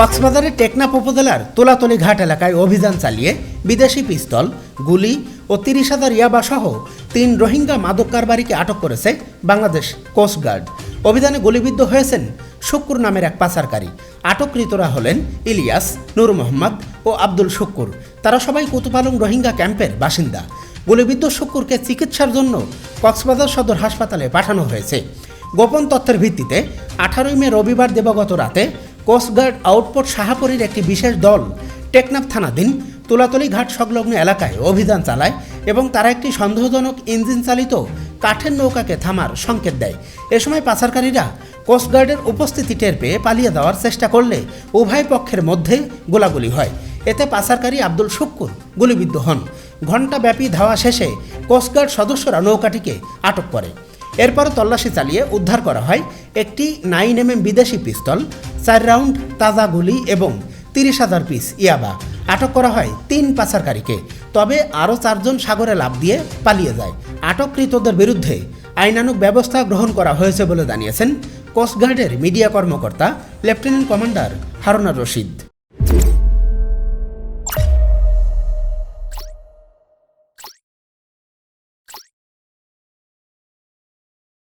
কক্সবাজারের টেকনাফ উপজেলার তোলাতলি ঘাট এলাকায় অভিযান চালিয়ে বিদেশি পিস্তল, গুলি ও তিরিশ হাজার ইয়াবা সহ তিন রোহিঙ্গা মাদক কারবারিকে আটক করেছে বাংলাদেশ কোস্টগার্ড অভিযানে গুলিবিদ্ধ হয়েছেন শুক্কুর নামের এক পাচারকারী। আটককৃতরা হলেন ইলিয়াস, নূর মোহাম্মদ ও আব্দুল শুক্কুর। তারা সবাই কুতুপালং রোহিঙ্গা ক্যাম্পের বাসিন্দা। গুলিবিদ্ধ শুক্কুরকে চিকিৎসার জন্য কক্সবাজার সদর হাসপাতালে পাঠানো হয়েছে। গোপন তথ্যের ভিত্তিতে আঠারোই মে রবিবার দেবগত রাতে কোস্টগার্ড আউটপোর্ট শাহাপুরীর একটি বিশেষ দল টেকনাফ থানাধীন তুলাতলি ঘাট সংলগ্ন এলাকায় অভিযান চালায় এবং তারা একটি সন্দেহজনক ইঞ্জিন চালিত কাঠের নৌকাকে থামার সংকেত দেয়। এ সময় পাচারকারীরা কোস্টগার্ডের উপস্থিতি টের পেয়ে পালিয়ে দেওয়ার চেষ্টা করলে উভয় পক্ষের মধ্যে গোলাগুলি হয়। এতে পাচারকারী আব্দুল শুক্কুর গুলিবিদ্ধ হন। ঘণ্টাব্যাপী ধাওয়া শেষে কোস্টগার্ড সদস্যরা নৌকাটিকে আটক করে। এরপর তল্লাশি চালিয়ে উদ্ধার করা হয় একটি নাইন এম বিদেশি পিস্তল চার রাউন্ড তাজা গুলি এবং তিরিশ হাজার পিস ইয়াবা। আটক করা হয় তিন পাচারকারীকে, তবে আরও চারজন সাগরে লাভ দিয়ে পালিয়ে যায়। আটককৃতদের বিরুদ্ধে আইনানুক ব্যবস্থা গ্রহণ করা হয়েছে বলে জানিয়েছেন কোস্টগার্ডের মিডিয়া কর্মকর্তা লেফটেন্যান্ট কমান্ডার হারুনা রশিদ।